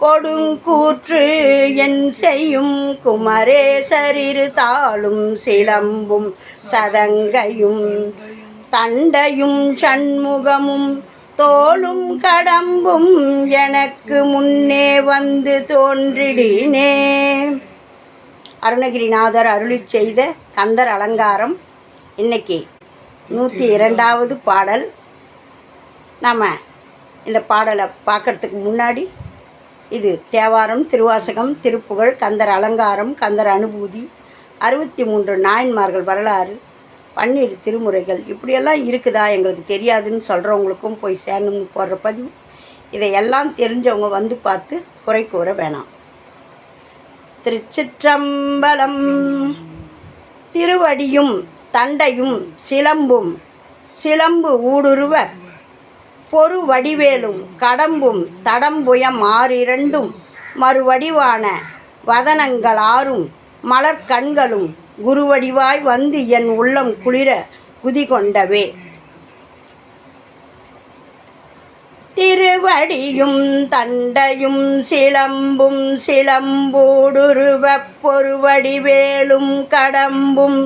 கொடுங்கூற்று என் செய்யும் குமரேசரிரு தாளும் சிலம்பும் சதங்கையும் தண்டையும் சண்முகமும் தோளும் கடம்பும் எனக்கு முன்னே வந்து தோன்றிடினே. அருணகிரிநாதர் அருளிச் செய்த கந்தர் அலங்காரம் இன்னைக்கு நூற்றி இரண்டாவது பாடல். நம்ம இந்த பாடலை பார்க்கறதுக்கு முன்னாடி இது தேவாரம் திருவாசகம் திருப்புகழ் கந்தர் அலங்காரம் கந்தர் அனுபூதி அறுபத்தி மூன்று நாயன்மார்கள் வரலாறு பன்னிரு திருமுறைகள். இப்படியெல்லாம் இருக்குதா? எங்களுக்கு தெரியாதுன்னு சொல்கிறவங்களுக்கும் போய் சேரணும்னு போடுற பதிவு. இதையெல்லாம் தெரிஞ்சவங்க வந்து பார்த்து குறை கூற வேணாம். திருச்சிற்றம்பலம் திருவடியும் தண்டையும் சிலம்பும் சிலம்பு ஊடுருவ பொறு வடிவேலும் கடம்பும் தடம்புயம் ஆறிரண்டும் மறுவடிவான வதனங்கள் ஆறும் மலர்கண்களும் குருவடிவாய் வந்து என் உள்ளம் குளிர குதி கொண்டவே திருவடியும் தண்டையும் சிலம்பும் சிலம்பூடுருவ பொறுவடிவேலும் கடம்பும்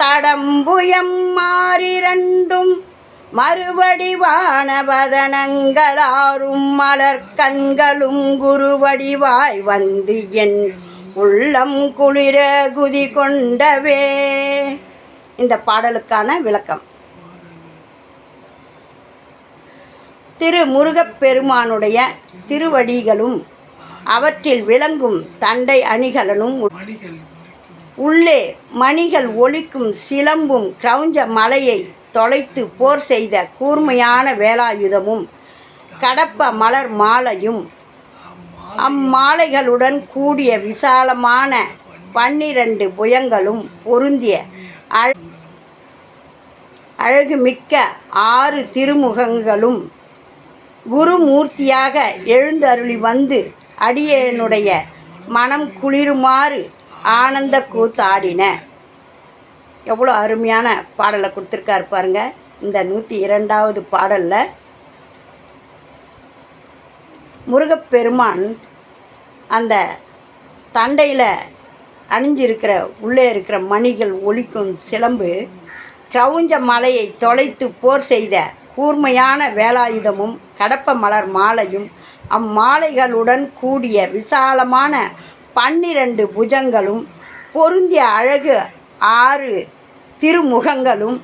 தடம்புயம் மாறிரண்டும் மறுபடி வானபதனங்களாரும் மலர் கண்களும் குருவடிவாய் வந்து என் உள்ளம் குளிர குதி கொண்டவே. இந்த பாடலுக்கான விளக்கம். திரு முருகப்பெருமானுடைய திருவடிகளும் அவற்றில் விளங்கும் தண்டை அணிகலனும் உள்ளே மணிகள் ஒழிக்கும் சிலம்பும் கிரௌஞ்ச மலையை தொலைத்து போர் செய்த கூர்மையான வேலாயுதமும் கடப்ப மலர் மாலையும் அம்மாலைகளுடன் கூடிய விசாலமான பன்னிரண்டு புயங்களும் பொருந்திய அழ அழகுமிக்க ஆறு திருமுகங்களும் குருமூர்த்தியாக எழுந்தருளி வந்து அடியனுடைய மனம் குளிருமாறு ஆனந்த கூத்தாடின. எவ்வளோ அருமையான பாடலை கொடுத்துருக்காரு பாருங்க. இந்த நூற்றி இரண்டாவது பாடலில் முருகப்பெருமான் அந்த தண்டையில் அணிஞ்சிருக்கிற உள்ளே இருக்கிற மணிகள் ஒழிக்கும் சிலம்பு கவுஞ்ச மலையை தொலைத்து போர் செய்த கூர்மையான வேலாயுதமும் கடப்ப மலர் மாலையும் அம்மாலைகளுடன் கூடிய விசாலமான பன்னிரண்டு புஜங்களும் பொருந்திய அழகு ஆறு திருமுகங்களும்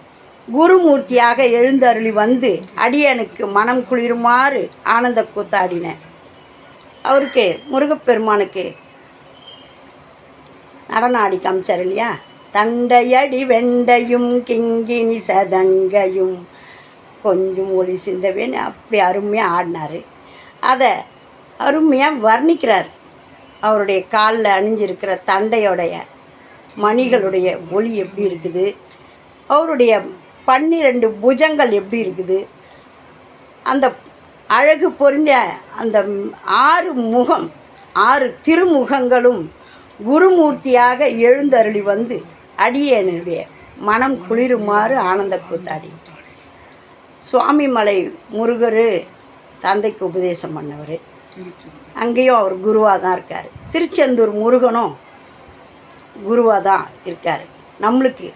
குருமூர்த்தியாக எழுந்தருளி வந்து அடியனுக்கு மனம் குளிருமாறு ஆனந்த கூத்தாடின. அவருக்கு முருகப்பெருமானுக்கு நடனம் ஆடி காமிச்சார் இல்லையா? தண்டையடி வெண்டையும் கிங்கினி சதங்கையும் கொஞ்சம் ஒளி சிந்தவேன்னு அப்படி அருமையாக ஆடினார். அதை அருமையாக வர்ணிக்கிறார். அவருடைய காலில் அணிஞ்சிருக்கிற தண்டையோடைய மணிகளுடைய ஒளி எப்படி இருக்குது? அவருடைய பன்னிரண்டு புஜங்கள் எப்படி இருக்குது? அந்த அழகு பொருந்த அந்த ஆறு முகம் ஆறு திருமுகங்களும் குருமூர்த்தியாக எழுந்தருளி வந்து அடியேனுடைய மனம் குளிருமாறு ஆனந்த கூத்தாடி. சுவாமிமலை முருகர் தந்தைக்கு உபதேசம் பண்ணவர். அங்கேயும் அவர் குருவாக தான் இருக்கார். திருச்செந்தூர் முருகனும் குருவாக தான் இருக்கார். நம்மளுக்கு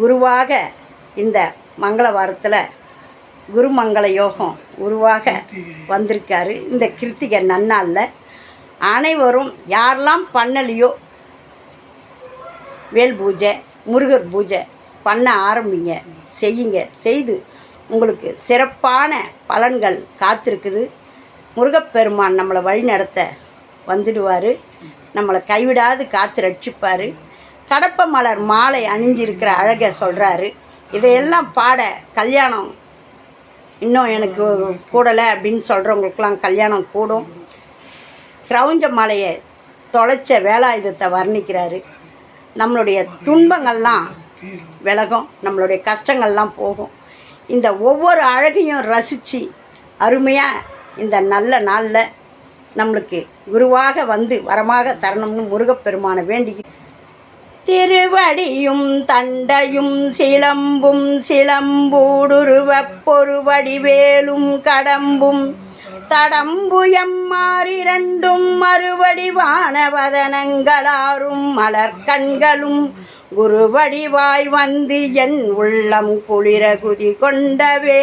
குருவாக இந்த மங்கள வாரத்தில் குருமங்கள யோகம் உருவாக வந்திருக்காரு. இந்த கிருத்திகை நன்னாளில் அனைவரும் யாரெல்லாம் பண்ணலையோ வேல் பூஜை முருகர் பூஜை பண்ண ஆரம்பிங்க செய்யுங்க. செய்து உங்களுக்கு சிறப்பான பலன்கள் காத்திருக்குது. முருகப்பெருமான் நம்மளை வழி நடத்த வந்துடுவார். நம்மளை கைவிடாது காத்து ரட்சிப்பார். கடப்ப மலர் மாலை அணிஞ்சிருக்கிற அழகை சொல்கிறாரு இதையெல்லாம் பாட கல்யாணம் இன்னும் எனக்கு கூடலை அப்படின்னு சொல்கிறவங்களுக்கெல்லாம் கல்யாணம் கூடும். கிரௌஞ்ச மலையை தொலைச்ச வேலாயுதத்தை வர்ணிக்கிறாரு. நம்மளுடைய துன்பங்கள்லாம் விலகும் நம்மளுடைய கஷ்டங்கள்லாம் போகும். இந்த ஒவ்வொரு அழகையும் ரசித்து அருமையாக இந்த நல்ல நாளில் நம்மளுக்கு குருவாக வந்து வரமாக தரணும்னு முருகப்பெருமானை வேண்டி திருவடியும் தண்டையும் சிலம்பும் சிலம்பூடுருவப் பொருவடிவேலும் கடம்பும் தடம்புயம் மாறிரண்டும் மறுவடிவான வதனங்களாரும் மலர்கண்களும் குருவடிவாய் வந்து என் உள்ளம் குளிர குதி கொண்டவே.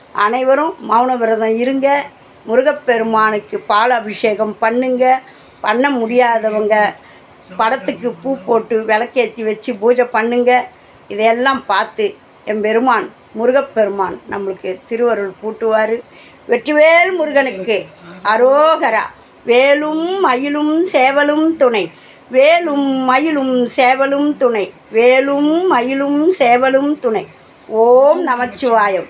அனைவரும் மௌன விரதம் இருங்க. முருகப்பெருமானுக்கு பால் அபிஷேகம் பண்ணுங்க. பண்ண முடியாதவங்க படத்துக்கு பூ போட்டு விளக்கேற்றி வச்சு பூஜை பண்ணுங்க. இதையெல்லாம் பார்த்து என் பெருமான் முருகப்பெருமான் நம்மளுக்கு திருவருள் பூட்டுவார். வெற்றிவேல் முருகனுக்கு அரோகரா. வேலும் மயிலும் சேவலும் துணை. வேலும் மயிலும் சேவலும் துணை. வேலும் மயிலும் சேவலும் துணை. ஓம் நமச்சிவாயம்.